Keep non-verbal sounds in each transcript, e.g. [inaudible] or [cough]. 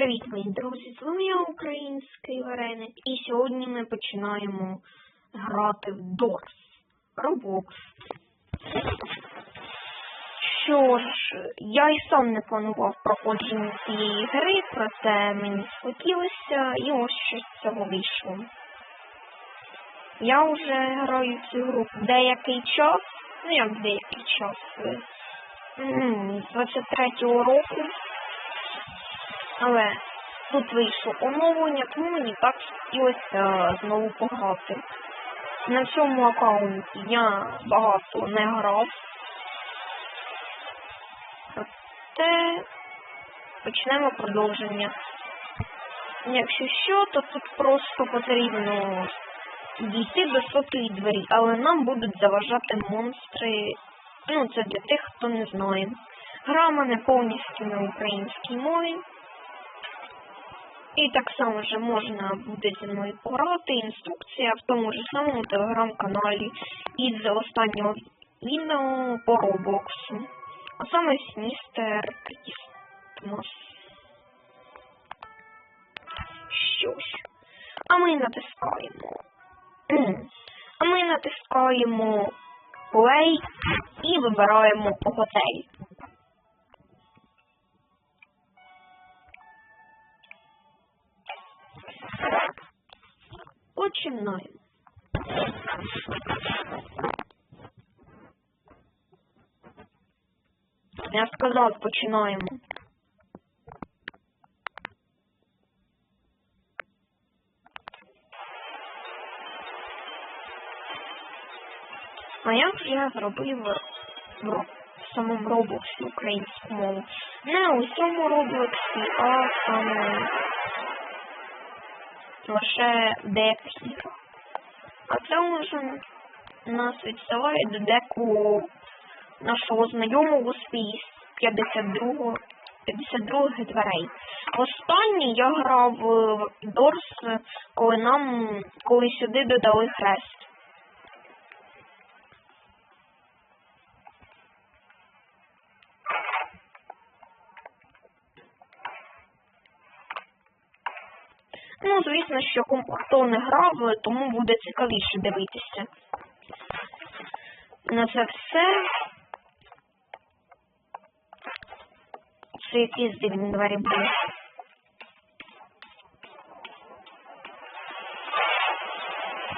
Привіт, мої друзі! З вами я український вареник, і сьогодні ми починаємо грати в Doors Roblox. Що ж, я і сам не планував проходження цієї гри, проте мені схотілося і ось що з цього вийшло. Я вже граю в цю гру деякий час, ну як деякий час, з 23-го року. Але тут вийшло оновлення, тому так хотілося знову пограти. На цьому аккаунті я багато не грав. Проте почнемо продовження. Якщо що, то тут просто потрібно дійти до сотої двері, але нам будуть заважати монстри. Ну, це для тих, хто не знає. Гра мене повністю на українській мові. І так само вже можна буде зі мною пограти. Інструкція в тому ж самому телеграм-каналі із останнього відео по Роблоксу. А саме з містер Крістмас. Що ж, а ми натискаємо. А ми натискаємо Play і вибираємо готель. Починаємо. Я сказав, починаємо. А я вже зробив в самому Роблоксі українську мову. Не у цьому Роблоксі, а саме лише деяких. А це вже нас відсилає до деку нашого знайомого з 52 52 дверей. Останній я грав в Дорс, коли нам коли сюди додали хрест. Ну, звісно, що хто не грав, тому буде цікавіше дивитися. На це все. Це якісь дивні двері були.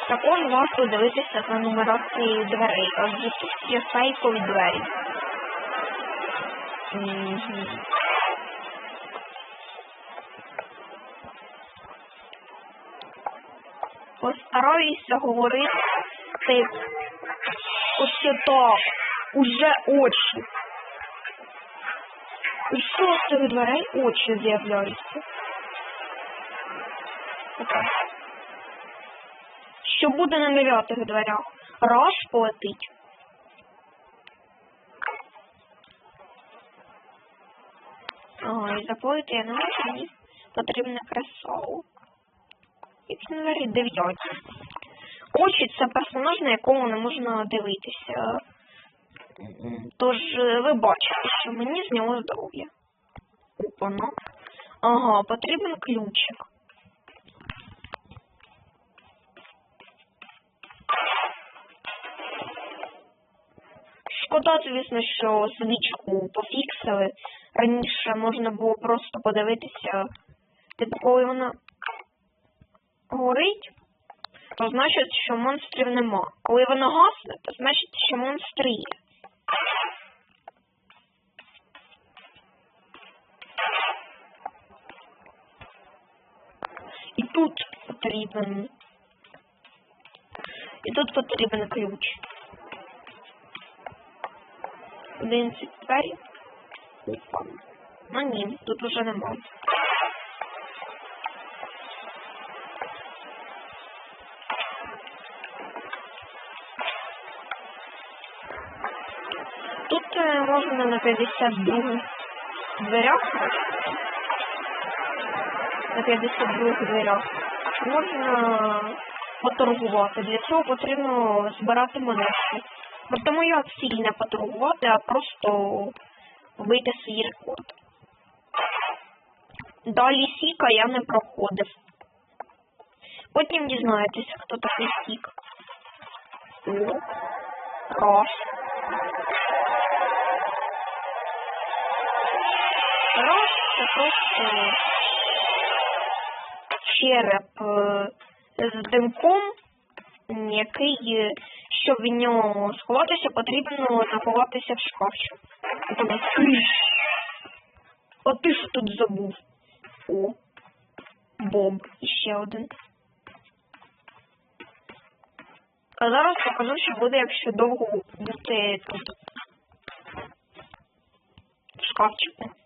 Також варто дивитися за нумерацією дверей, адже тут є фейкові двері. Угу. Постараюся говорити ось так. Уже очі. І що з цих дверей очі з'являються? Що буде на дев'ятих дверях? Раш полетить. І заплити я не можу, мені потрібне кресало. Ці двері. Очі це персонаж, на якому не можна дивитися. Тож ви бачите, що мені з нього здоров'я. Опана. Ага, потрібен ключик. Шкода, звісно, що свічку пофіксили. Раніше можна було просто подивитися, типу, коли вона горить, то значить, що монстрів нема. Коли вона гасне, то значить, що монстри є. І тут потрібен. І тут потрібен ключ. 11 двері. Опа. Ну ні, тут уже нема. Тут е, можна на 52 дверях. На 52 дверях. Можна поторгувати. Для цього потрібно збирати монетки. Тому я ціль не поторгувати, а просто побити свій рекорд. Далі Сіка я не проходив. Потім дізнаєтеся, хто такий Сік. О, Раз. Раз це просто череп е, з димком, який, е, щоб в нього сховатися, потрібно заховатися в шкафчик. Тобто! А ти що тут забув? О, Боб, іще один. А зараз покажу, що буде, якщо довго бути тут. В шкафчику.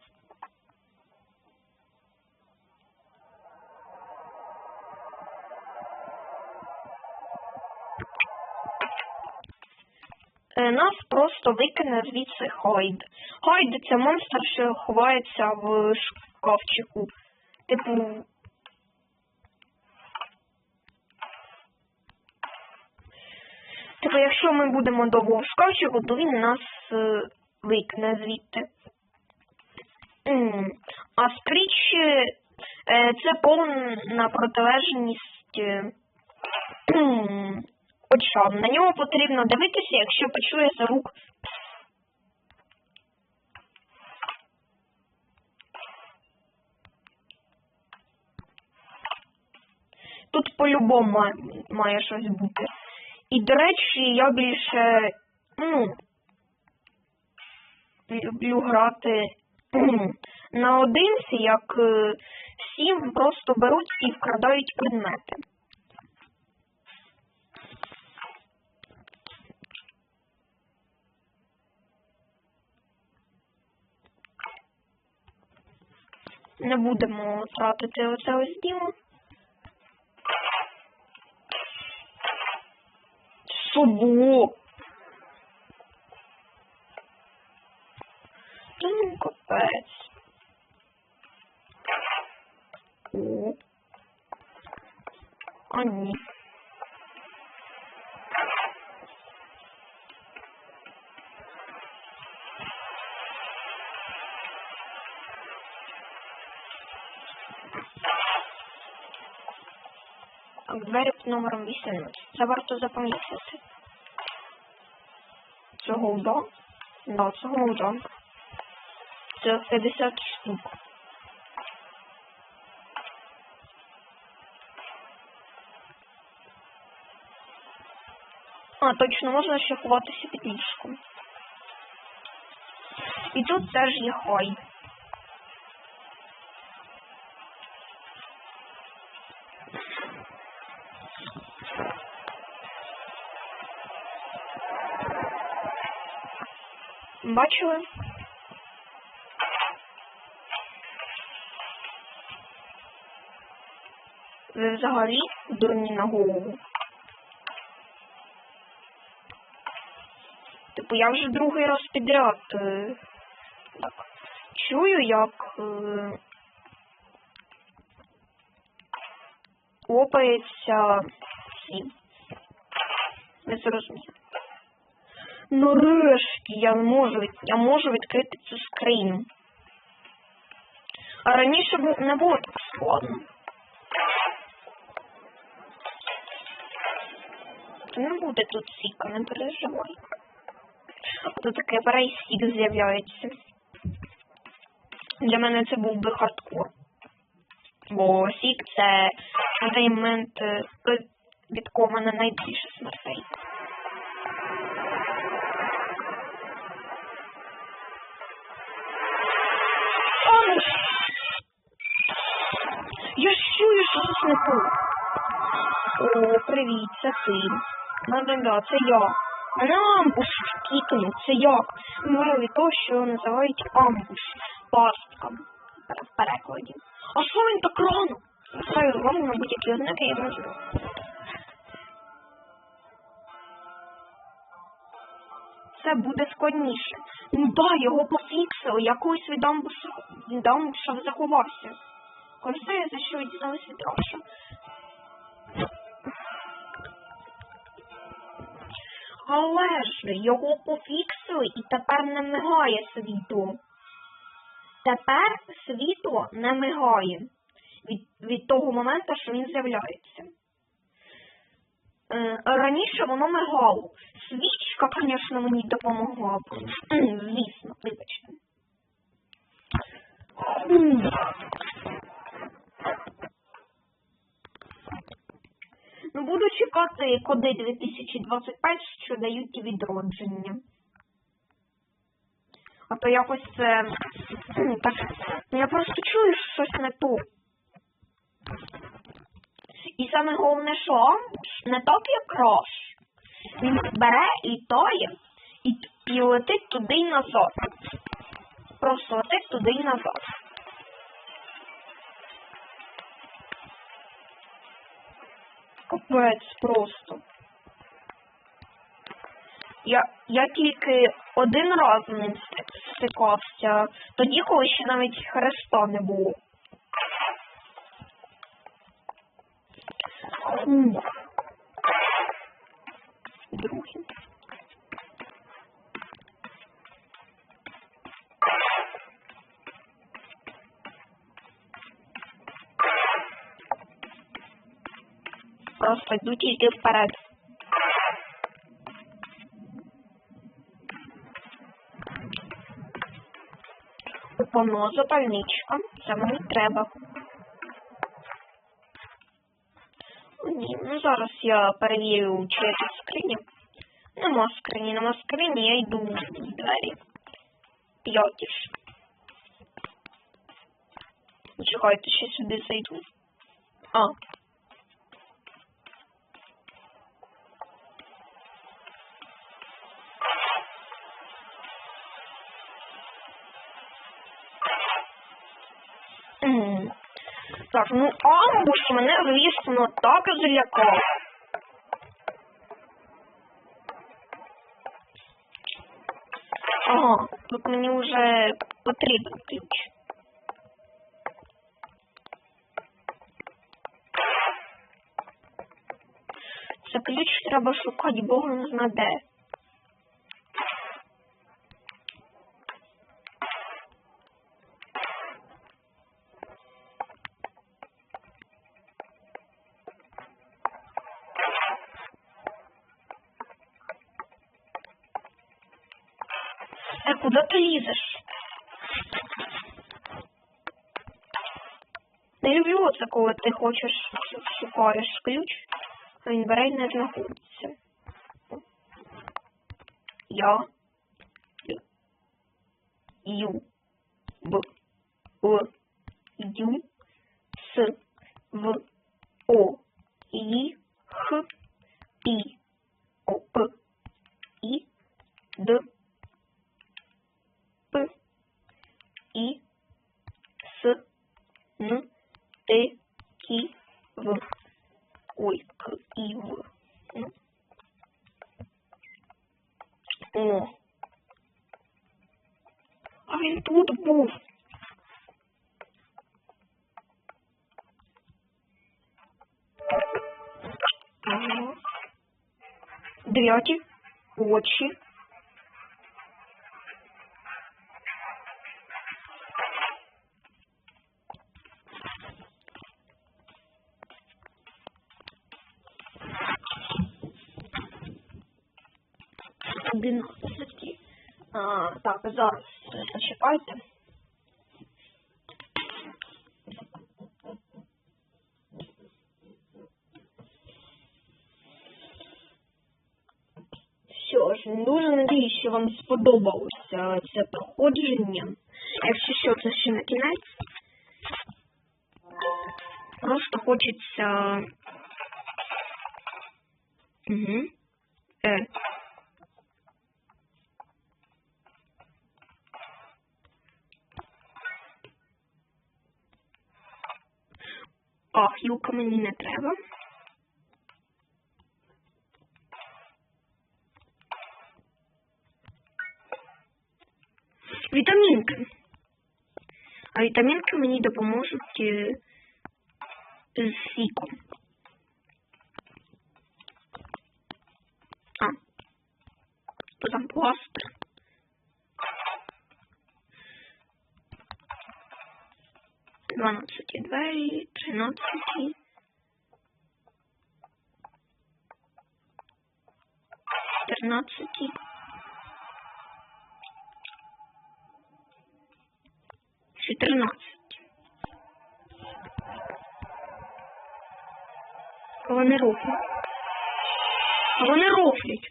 Нас просто викине звідси Хайд. Хайд це монстр, що ховається в шкафчику. Типу. Типу, якщо ми будемо довго в шкафчику, то він нас е, викне звідти. А скріч е, це повна протилежність м, очам. На нього потрібно дивитися, якщо почує звук. Тут по-любому має, щось бути. І, до речі, я більше, ну, люблю грати [clears throat] наодинці, як е, всі просто беруть і вкрадають предмети. Не будемо тратити оце ось діло. Собо. Та ну капець. О. А ні. Так, двері номером 18. Це варто запам'ятати. Це голда? Да, це голда. Це 50 штук. А, точно, можна ще ховатися під ліжком. І тут теж є хай. Бачили? Ви взагалі дурні на голову. Типу, я вже другий раз підряд е, так, чую, як е, лопається ці. Не зрозуміло. Нарешті я можу, я можу відкрити цю скриню. А раніше не було так складно. Не буде тут сіка, не переживай. Тут таке перейсік з'являється. Для мене це був би хардкор. Бо сік це на той момент від кого мене найбільше смертей. Привіт, це ти. Це я. Амбуш кікнув, це як? Говорив від того, що називають амбуш пасткам в перекладі. А що він так рано? Знаю, вам на будь-які ознаки я можу. Це буде складніше. Ну да, його пофіксили, якось від амбуша, від амбуша заховався. Користує за що дізналися від Але ж його пофіксили і тепер не мигає світло. Тепер світло не мигає від, від того моменту, що він з'являється. Е, раніше воно мигало. Свічка, звісно, мені допомогла. Звісно, вибачте. Ну, буду чекати коди 2025, що дають і відродження. А то якось це. Так, ну, я просто чую, що щось не то. І саме головне, що не так як Він бере і тоє, і, і летить туди й назад. Просто летить туди й назад. Капець просто. Я, я тільки один раз з ним стикався, тоді, коли ще навіть хреста не було. Другий. Просто йду тільки вперед. Воно запальничка. Це мені треба. Ні, ну зараз я перевірю, чи є тут скриня. Нема скрині, нема скрині, я йду в двері. П'яті ж. Чекайте, ще сюди зайду. А. Так, ну амбуш мене, звісно, так злякав. Ага, тут мені вже потрібен ключ. Це ключ треба шукати, бог не знає де. Е, ты лезешь? Не люблю це, коли ти хочеш ш- шукаєш ключ, а він бере і не знаходиться. Я. Ю. Ю. Б. Л. Ю. С. В. О. І. Х. І. О. П. І. Д. П. І. С. Н. Т. Ки. В. Ой, К. І. В. Н. О. А він тут був. Дев'яті. Очі. Одинадцяті. Так, зараз почекайте. Що ж, дуже надіюсь, що вам сподобалося це проходження. Якщо що, це ще на кінець. Просто хочеться. Угу. Е. А, хілка мені не треба. Вітамінки. А вітамінки мені допоможуть е, з сіком. Вони рофлять. Вони рофлять.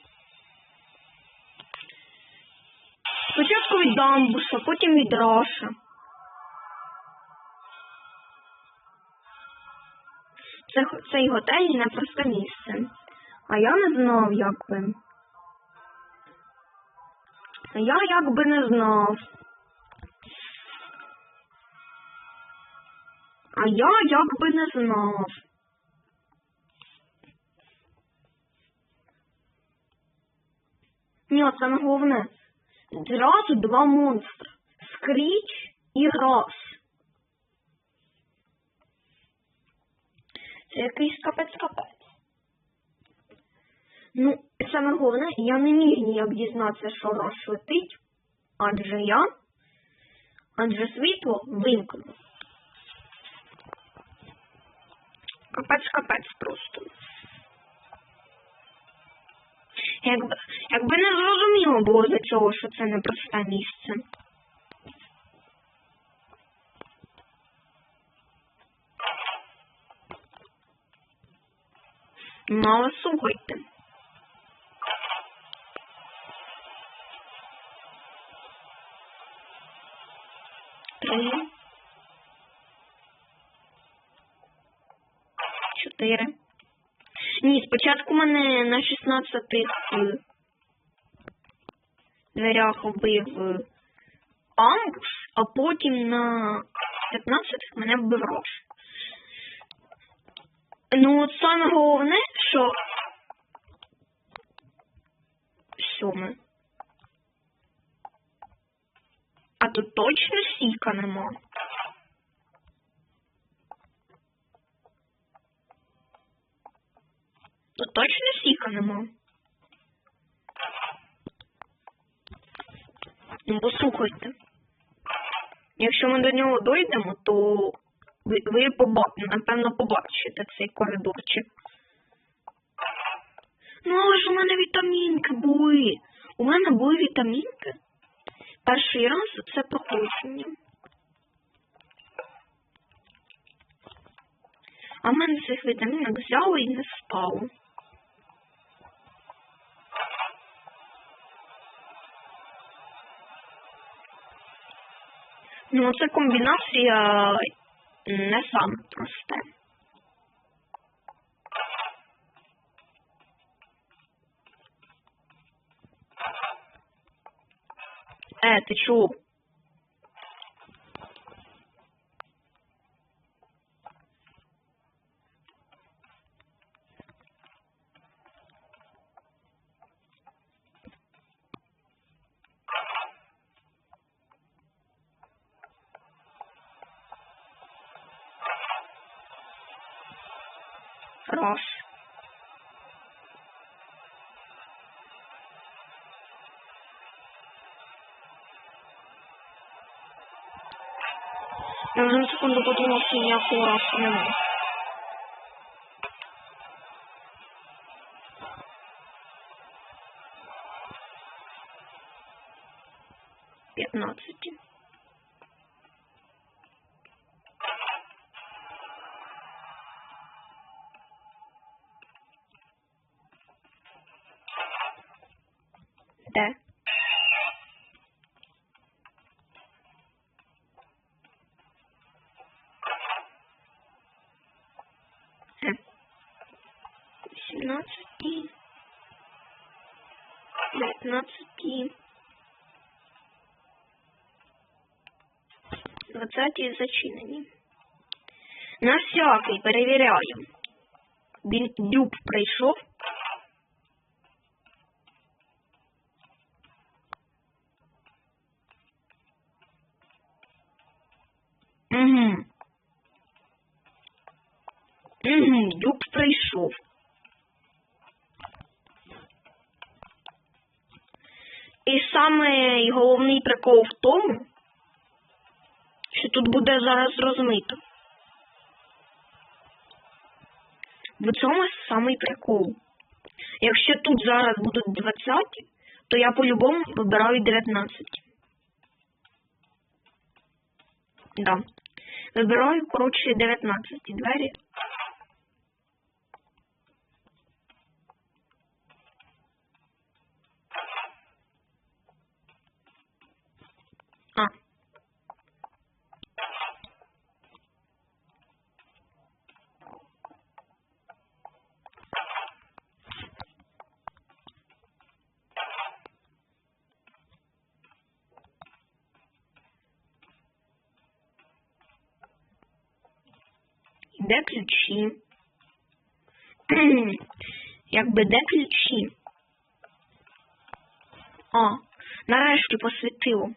Спочатку від Дамбуша, потім від Раша. Це, цей готель непросте місце. А я не знав, як би. А я якби не знав. А я якби не знав. Ні, це не головне. Зразу два монстри. Скріч і Раш. Це якийсь капець-капець. Ну, саме головне, я не міг ніяк дізнатися, що Раш летить, адже я, адже світло вимкнув. Капець-капець просто. Якби, якби не зрозуміло було за цього, що це непросте місце. Ну, але слухайте. Три. Чотири. Ні, спочатку мене на 16 е, дверях вбив е, амбуш, а потім на 15 мене вбив Рош. Ну, от саме головне, що сьоме. А тут точно сіка нема. Тут нема. Ну, послухайте. Якщо ми до нього дойдемо, то ви, ви поба... напевно побачите цей коридорчик. Ну, але ж у мене вітамінки були. У мене були вітамінки. Перший раз це проходження. А в мене цих вітамінок взяло і не стало. Ну, це комбінація не саме просте. Е, ти чув? подумав, що ніякого Двадцяті зачинені. На всякий перевіряю. Він дюб прийшов. Угу. Угу, дюб прийшов. І саме головний прикол в тому, що тут буде зараз розмито. В цьому самий прикол. Якщо тут зараз будуть 20, то я по-любому вибираю 19. Да. Вибираю, коротше, 19 двері. Де ключі? [clears throat] Якби де ключі? О, нарешті посвітило.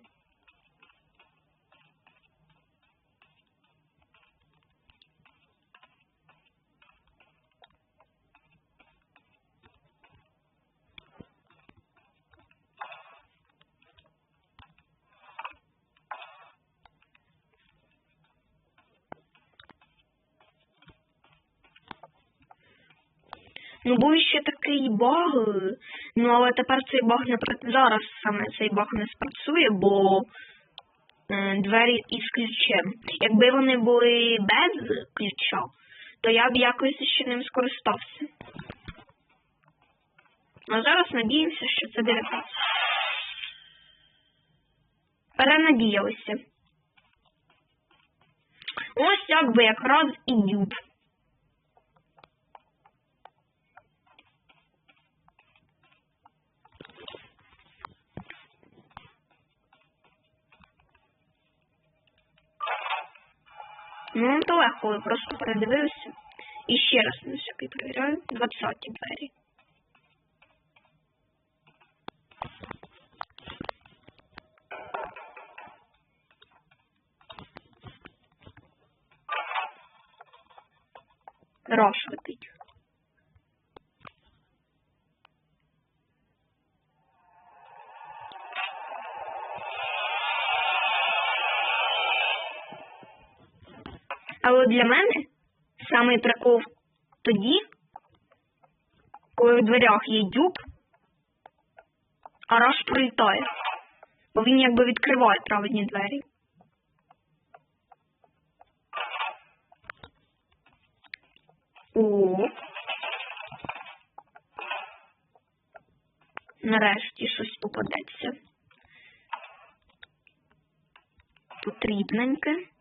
Ну, був ще баг, ну але тепер цей баг не пра- зараз саме цей баг не спрацює, бо двері із ключем. Якби вони були без ключа, то я б якось ще ним скористався. А зараз надіємося, що це 19. Перенадіялися. Ось якби якраз і дюб. Ну, то легко, я просто передивився. І ще раз на всякий перевіряю. 20 двері. Рош летить. Але для мене самий прикол тоді, коли в дверях є дюб, а раш прилітає. Бо він якби відкриває правильні двері. О. Нарешті щось попадеться. Потрібненьке.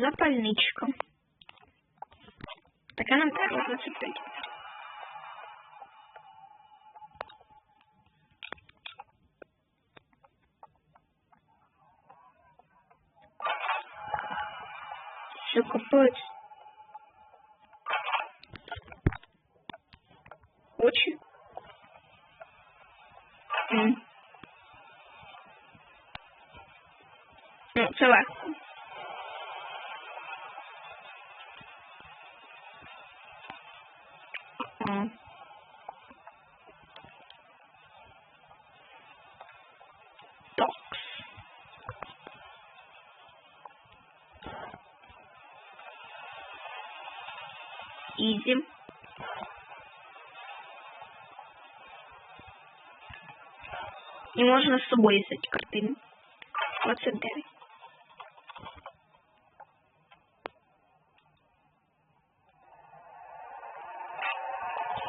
Запальничка. Таке нам треба зацепити. Все капець. І можна з собою взяти картину. 29.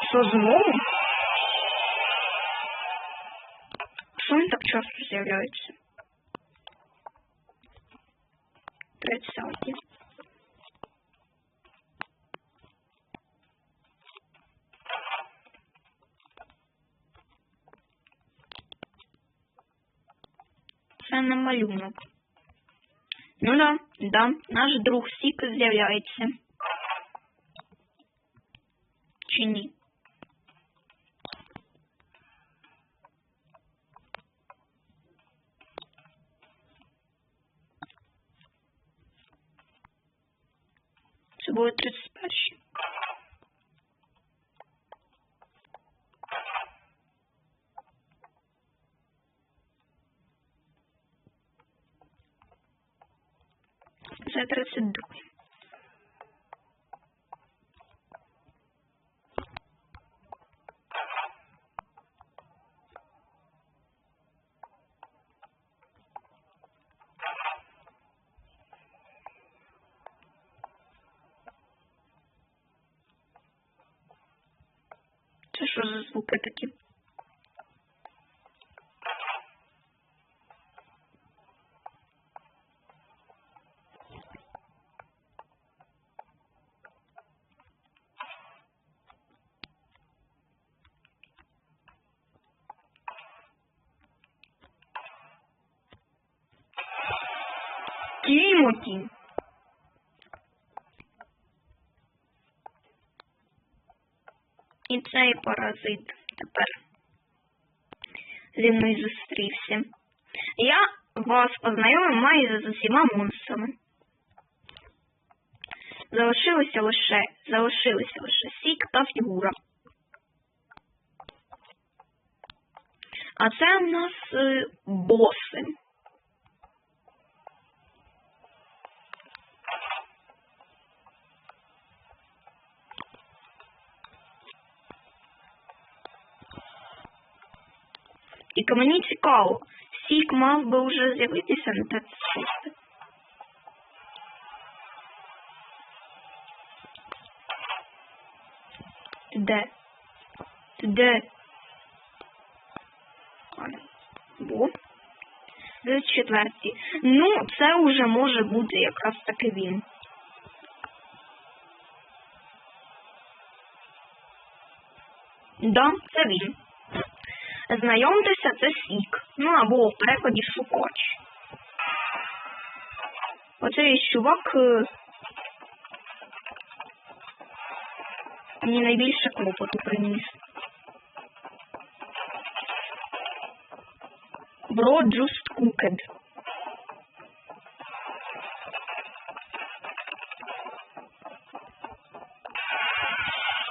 Що знову? Що він так часто з'являється? 30. Це малюнок. Ну да, да, наш друг Сік з'являється. Чи ні? Це було 31. ድረስ ስድኩኝ Тімоті. І цей паразит тепер зі мною зустрівся. Я вас познайомив майже з усіма монстрами. Залишилося лише, залишилися лише сік та фігура. А це в нас е, боси. І мені цікаво, сік мав би вже з'явитися на те шосте. Ти де? Ти де? Ладно. Бо. четвертій. Ну, це вже може бути якраз таки він. Да, це він. Знайомтеся, це сік. Ну або в перекладі шукач. Оцей чувак е, мені найбільше клопоту приніс. Bro just cooked.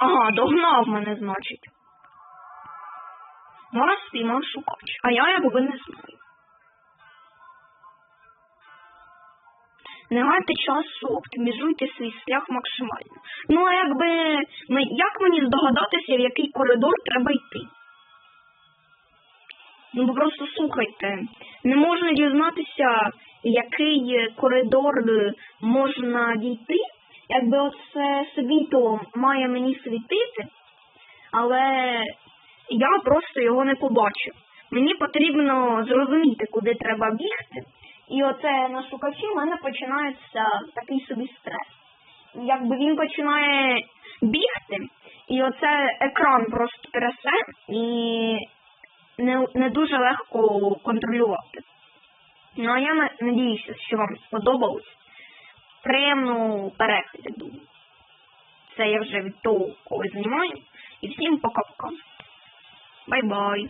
Ага, догнав мене, значить. Вас спіймав шукач, а я якби не знаю. Не гайте часу, оптимізуйте свій шлях максимально. Ну, а якби як мені здогадатися, в який коридор треба йти? Ну, просто слухайте, не можна дізнатися, який коридор можна дійти, якби оце світло має мені світити, але я просто його не побачив. Мені потрібно зрозуміти, куди треба бігти. І оце на шукачі в мене починається такий собі стрес. Якби він починає бігти, і оце екран просто трясе і не, не дуже легко контролювати. Ну а я на- надіюся, що вам сподобалось. Приємного перегляду. Це я вже від того, коли знімаю. І всім пока-пока. Bye-bye